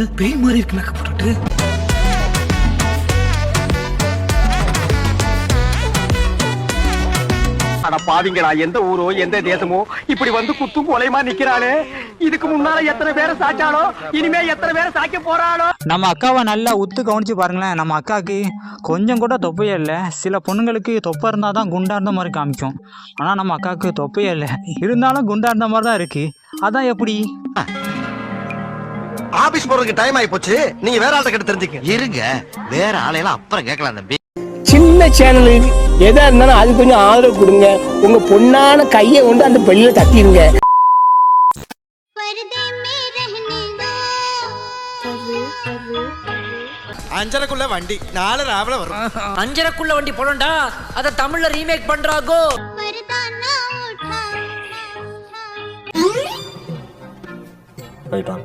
அது பேய் மாதிரி இருக்கு மேக்கப் போட்டுட்டு. அட பாவிங்களா எந்த ஊரோ எந்த தேசமோ இப்படி வந்து குத்தும் கொலைமா நிக்கிறானே இதுக்கு முன்னால எத்தனை பேரை சாச்சாலோ இனிமே எத்தனை பேரை சாய்க்க போறாளோ? நம்ம அக்காவை நல்லா உத்து கவனிச்சு பாருங்களேன். நம்ம அக்காவுக்கு கொஞ்சம் கூட தொப்பையே இல்லை. சில பொண்ணுங்களுக்கு தொப்பை இருந்தால் தான் குண்டா இருந்த மாதிரி காமிக்கும். ஆனால் நம்ம அக்காவுக்கு தொப்பையே இல்லை. இருந்தாலும் குண்டா இருந்த மாதிரி தான் இருக்கு. அதான் எப்படி? ஆபீஸ் போறதுக்கு டைம் ஆகி போச்சு நீங்க வேற ஆளை கிட்ட தெரிஞ்சுக்க. இருங்க. வேற ஆளையெல்லாம் அப்புறம் கேட்கலாம் தம்பி. சின்ன சேனலு எதா இருந்தாலும் அது கொஞ்சம் ஆதரவு கொடுங்க. உங்க பொண்ணான கையை கொண்டு அந்த பெள்ளில தட்டிடுங்க. அஞ்சரைக்குள்ள வண்டி. நாலு ராவில வரும். அஞ்சரைக்குள்ள வண்டி போலண்டா அத தமிழ்ல ரீமேக் பண்றாகோ போயிட்டான்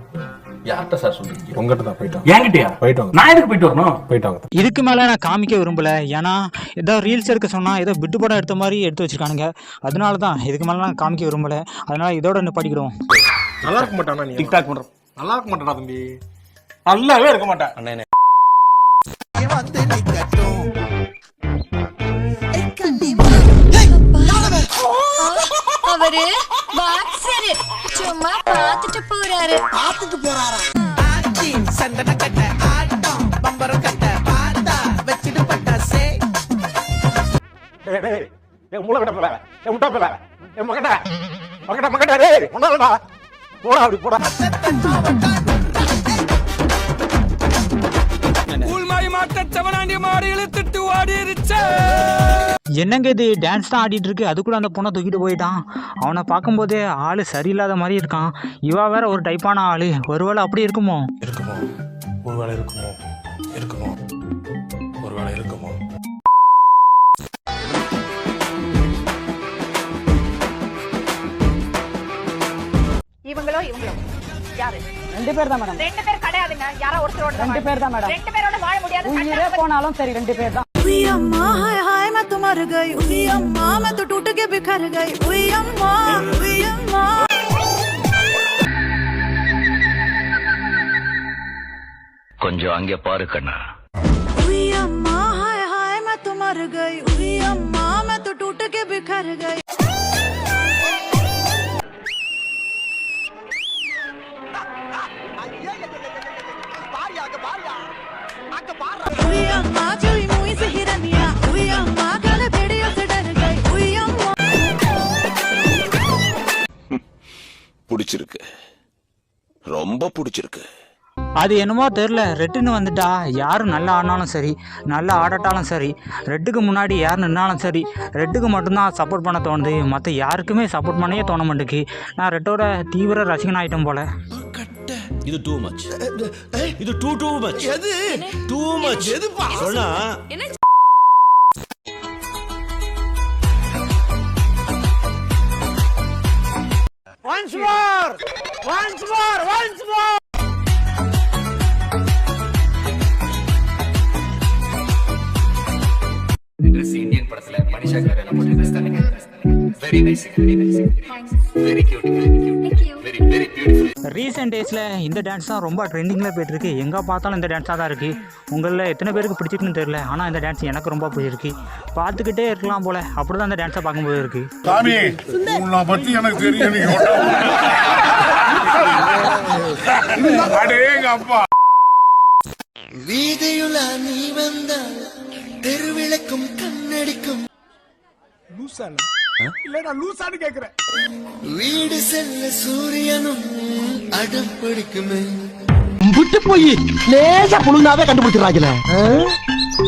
யார்கிட்ட சார் சொல்றீங்க உங்ககிட்ட தான் போயிட்டாங்க என்கிட்டயா? போயிட்டாங்க நான் எதுக்கு போயிட்டு வரணும்? போயிட்டாங்க இதுக்கு மேலே நான் காமிக்க விரும்பல. ஏன்னா ஏதோ ரீல்ஸ் எடுக்க சொன்னால் ஏதோ பிட்டு படம் எடுத்த மாதிரி எடுத்து வச்சிருக்கானுங்க. அதனால தான் இதுக்கு மேலே நான் காமிக்க விரும்பல. அதனால இதோட நிப்பாட்டிக்கிடுவோம் நல்லா இருக்க மாட்டானா நீ? டிக்டாக் பண்றோம். நல்லா இருக்க மாட்டானா தம்பி? நல்லாவே இருக்க மாட்டேன் அண்ணே வந்து நிக்கட்டும். அவரு? பாக்ஸரு சும்மா பாத்துட்டு போறாரு. ஆத்துக்கு போறாரா? சந்தன கட்ட ஆட்டம் பம்பரம் கட்ட பாட்டா வச்சிட்டு பட்டாசே என் மூளை கிட்ட என் முட்டா பிள்ளை என் மகட்ட. மகட்ட மகட்ட டேய் ஒன்னாலடா போடா அப்படி போடா. என்னங்க இது? டான்ஸ் தான் ஆடிட்டு இருக்கு. அதுக்குள்ளே அந்த பொண்ணை தூக்கிட்டு போயிட்டான். அவனை பார்க்கும்போதே ஆள் சரியில்லாத மாதிரி இருக்கான். இவா வேற ஒரு டைப்பான ஆள். ஒருவேளை அப்படி இருக்குமோ? இருக்குமோ? ஒருவேளை இருக்குமோ? இருக்குமோ? ஒருவேளை இருக்குமோ? இவங்களோ இவங்களோ? யாரு? ரெண்டு பேர் தான் மேடம். ரெண்டு பேர் கிடையாதுங்க. யாரோ ஒருத்தரோட ரெண்டு பேர் தான் மேடம். ரெண்டு பேரோட வாழ முடியாது உயிரே போனாலும் சரி ரெண்டு பேர் தான். हाय हाय मैं तो मर गई उई अम्मा मैं तो टूट के बिखर गई उई अम्मा उई अम्मा கொஞ்சம் அங்கே பாரு கண்ணா उई अम्मा हाय हाय मैं तो मर गई उई अम्मा मैं तो टूट के बिखर गई ரொம்ப பிடிச்சிருக்கு. அது என்னமோ தெரில. ரெட்டுன்னு வந்துட்டா யாரும் நல்லா ஆடினாலும் சரி நல்லா ஆடட்டாலும் சரி ரெட்டுக்கு முன்னாடி யார் நின்னாலும் சரி ரெட்டுக்கு மட்டும்தான் சப்போர்ட் பண்ண தோணுது. மற்ற யாருக்குமே சப்போர்ட் பண்ணவே தோண மாட்டேக்கு நான் ரெட்டோட தீவிர ரசிகன் ஆயிட்டேன் போல. இது டூ மச் இது டூ டூ மச் எது? டூ மச் எது சொன்னா? More once more once more Indian படத்துல மனிஷா கரேனா போட்டு ட்ரெஸ் தானே very nice very nice very cute very very beautiful recent டேஸில் இந்த டான்ஸ் தான் ரொம்ப ட்ரெண்டிங்கில் போயிட்டுருக்கு. எங்கே பார்த்தாலும் இந்த டான்ஸாக தான் இருக்குது உங்களில் எத்தனை பேருக்கு பிடிச்சிருக்குன்னு தெரியல. ஆனால் இந்த டான்ஸ் எனக்கு ரொம்ப பிடிச்சிருக்கு பார்த்துக்கிட்டே இருக்கலாம் போல். அப்படி தான் இந்த டான்ஸை பார்க்கும்போது இருக்குது சாமி உன்னை பத்தி எனக்கு தெரியும் நீங்க அடேங்க அப்பா. வீதியுலா நீ வந்தால் தெருவிளக்கும் கண்ணடிக்கும். வீடு செல்ல சூரியனும் அடம் பிடிக்குமே. விட்டு போய் லேசா புழுந்தாவே கண்டுபிடிச்சிடறாங்கல்ல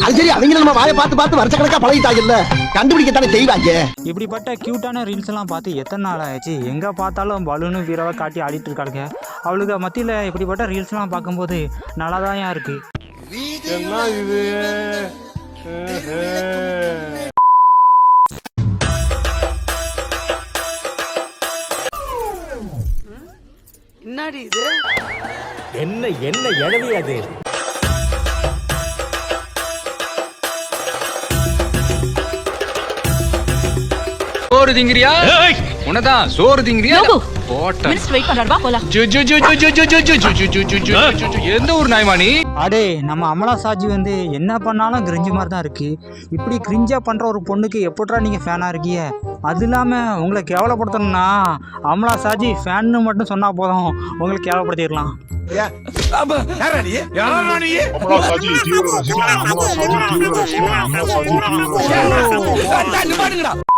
அது சரி அவங்க நம்ம வாயை பார்த்து பார்த்து வருஷக்கணக்கா பழகிட்டாங்கல்ல கண்டுபிடிக்கத்தானே செய்வாங்க. இப்படிப்பட்ட க்யூட்டான ரீல்ஸ் எல்லாம் பார்த்து எத்தனை நாள் ஆச்சு எங்கே பார்த்தாலும் பலூனு வீரவை காட்டி ஆடிட்டு இருக்காளுங்க. அவளுக்கு மத்தியில் இப்படிப்பட்ட ரீல்ஸ்லாம் பார்க்கும்போது நல்லா தான் இருக்குது என்ன இது? என்ன என்ன எழவி அது? ஜு, ஜு, ஜு, ஜு, ஜு. எந்த ஊர் நாய்மானி அடே நம்ம அமலா சாஜி வந்து என்ன பண்ணாலும் கிரிஞ்சு மாதிரி தான் இருக்கு இப்படி கிரிஞ்சா பண்ற ஒரு பொண்ணுக்கு எப்படிடா நீங்க ஃபேனா இருக்கீங்க அது இல்லாம உங்களை கேவலப்படுத்தணும்னா அமலா சாஜி ஃபேன்னு மட்டும் சொன்னா போதும் உங்களை கேவலப்படுத்திடலாம் என்ன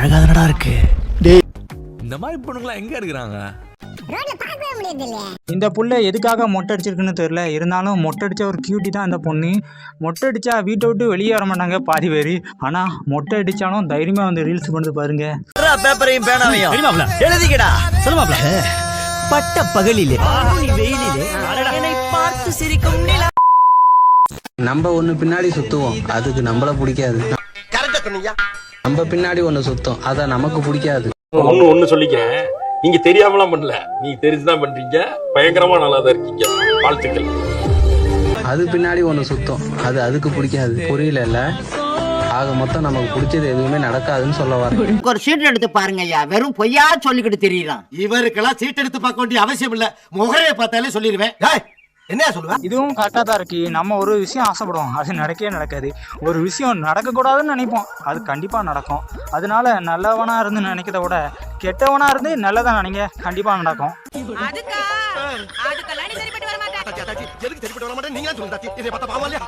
அழகாதனடா இருக்கு. இந்த மாதிரி பொண்ணுங்களா எங்க இருக்கிறாங்க இந்த புள்ள எதுக்காக மொட்டை அடிச்சிருக்குன்னு தெரியல. இருந்தாலும் மொட்டை அடிச்ச ஒரு கியூட்டி தான் இந்த பொண்ணு. மொட்டை அடிச்சா வீட்டை விட்டு வெளியே வர மாட்டாங்க பாதி பேர். ஆனால் மொட்டை அடிச்சாலும் தைரியமாக வந்து ரீல்ஸ் பண்ணுது பாருங்க பேப்பரையும் பேனாவையும் எழுதிக்கடா. சொல்லுமாப்ல? பட்ட பகலிலே வெயிலிலே என்னை பார்த்து சிரிக்கும் நிலா. நம்ம ஒண்ணு பின்னாடி சுத்துவோம். அதுக்கு நம்மள பிடிக்காது. நம்ம பின்னாடி ஒண்ணு சுத்தம். அதான் நமக்கு பிடிக்காது. ஒண்ணு ஒண்ணு சொல்லிக்கிறேன். நீங்க தெரியாமலாம் பண்ணல. நீங்க தெரிஞ்சுதான் பண்றீங்க. பயங்கரமா நல்லா தான் இருக்கீங்க. வாழ்த்துக்கள். அது பின்னாடி ஒண்ணு சுத்தம். அது அதுக்கு பிடிக்காது. புரியல ஆக மொத்தம் நமக்கு பிடிச்சது எதுவுமே நடக்காதுன்னு சொல்ல வரேன். ஒரு சீட் எடுத்து பாருங்க ஐயா. வெறும் பொய்யா சொல்லிக்கிட்டு தெரியலாம் இவருக்கெல்லாம் சீட் எடுத்து பார்க்க வேண்டிய அவசியம் இல்ல. முகரைய பார்த்தாலே சொல்லிடுவேன். என்ன சொல்லுவேன் இதுவும் கரெக்டாக தான் இருக்கு. நம்ம ஒரு விஷயம் ஆசைப்படுவோம். அது நடக்கவே நடக்காது. ஒரு விஷயம் நடக்கக்கூடாதுன்னு நினைப்போம். அது கண்டிப்பாக நடக்கும். அதனால நல்லவனா இருந்து நினைக்கிறத விட கெட்டவனா இருந்து நல்லதா நினைங்க. கண்டிப்பாக நடக்கும். அதுக்கா அதுக்கெல்லாம் நீ சரிப்பட்டு வர மாட்டேன் எதுக்கு சரிப்பட்டு வர மாட்டேன் நீங்க சொல்லுங்க தாத்தி இதை பார்த்தா பாவம் இல்லையா?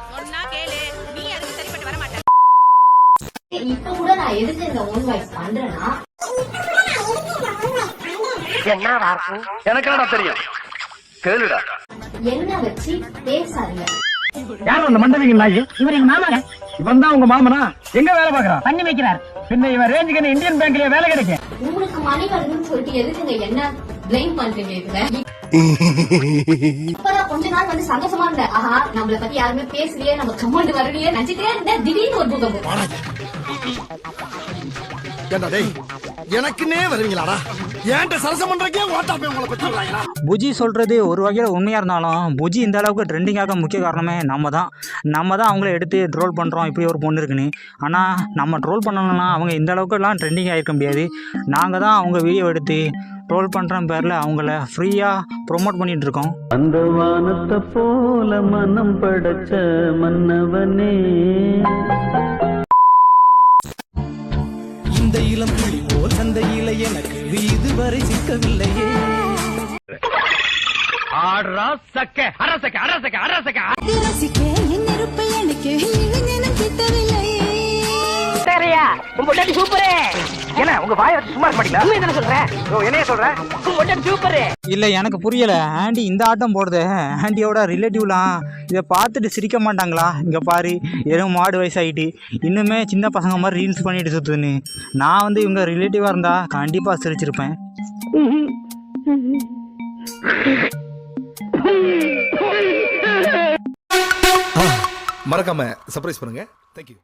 இப்ப கூட நான் எதுக்கு இந்த ஒன் வாய்ஸ் பண்றேன்னா? எனக்கு என்னடா தெரியும்? கேளுடா. என்ன வச்சு பேசாதீங்க. யார் அந்த மண்டவிங்க நாய் இவர் எங்க மாமாங்க இவன் தான் உங்க மாமனா? எங்க வேலை பாக்குறான் பண்ணி வைக்கிறார். பின்ன இவன் ரேஞ்சுக்கு இந்தியன் பேங்க்லயே வேலை கிடைக்கும். உங்களுக்கு மணி வருதுன்னு சொல்லிட்டு எதுக்குங்க என்ன பிளேம் பண்றீங்க இதுல? இப்பதான் கொஞ்ச நாள் வந்து சந்தோஷமா இருந்தேன். ஆஹா நம்மள பத்தி யாருமே பேசலையே நம்ம கமெண்ட் வரலையே நினைச்சிட்டே இருந்தேன். திடீர்னு ஒரு பூகம்பம் ஏண்டா டேய் எனக்குன்னே வருவீங்களாடா? ஏன்ட்ட சரசம் பண்றக்கே ஓட்டாப்பே உங்களை பத்தி சொல்றாங்களா புஜி சொல்கிறது ஒரு வகையில் உண்மையாக இருந்தாலும் புஜி இந்த அளவுக்கு ட்ரெண்டிங்காக முக்கிய காரணமே நம்ம தான் நம்ம தான் அவங்கள எடுத்து ட்ரோல் பண்ணுறோம் இப்படி ஒரு பொண்ணு இருக்குன்னு. ஆனால் நம்ம ட்ரோல் பண்ணணும்னா அவங்க இந்த அளவுக்குலாம் ட்ரெண்டிங் ஆகிருக்க முடியாது. நாங்கள் தான் அவங்க வீடியோ எடுத்து ட்ரோல் பண்ணுற பேரில் அவங்கள ஃப்ரீயாக ப்ரொமோட் பண்ணிகிட்டு இருக்கோம். அந்த வானத்தை போல மனம் படைச்ச மன்னவனே. இளம் புலி போல் சந்தையில எனக்கு. இதுவரை சிக்கவில்லையே. ஆடுறா சக்க. அரசக்க அரசக்க அரசக்க உங்க பொண்டாட்டி சூப்பரே. என்ன உங்க வாய வச்சு சும்மா இருக்க மாட்டீங்களா? என்ன சொல்றேன். ஓ என்னைய சொல்றேன் உங்க பொண்டாட்டி சூப்பரே. இல்லை எனக்கு புரியலை. ஆண்டி இந்த ஆட்டம் போடுறது ஆண்டியோட ரிலேட்டிவ்லாம் இதை பார்த்துட்டு சிரிக்க மாட்டாங்களா? இங்கே பாரு எதுவும் மாடு வயசாகிட்டு இன்னுமே சின்ன பசங்க மாதிரி ரீல்ஸ் பண்ணிட்டு சுற்றுன்னு நான் வந்து இவங்க ரிலேட்டிவாக இருந்தால் கண்டிப்பாக சிரிச்சிருப்பேன். மறக்காம சர்ப்ரைஸ் பண்ணுங்க. தேங்க்யூ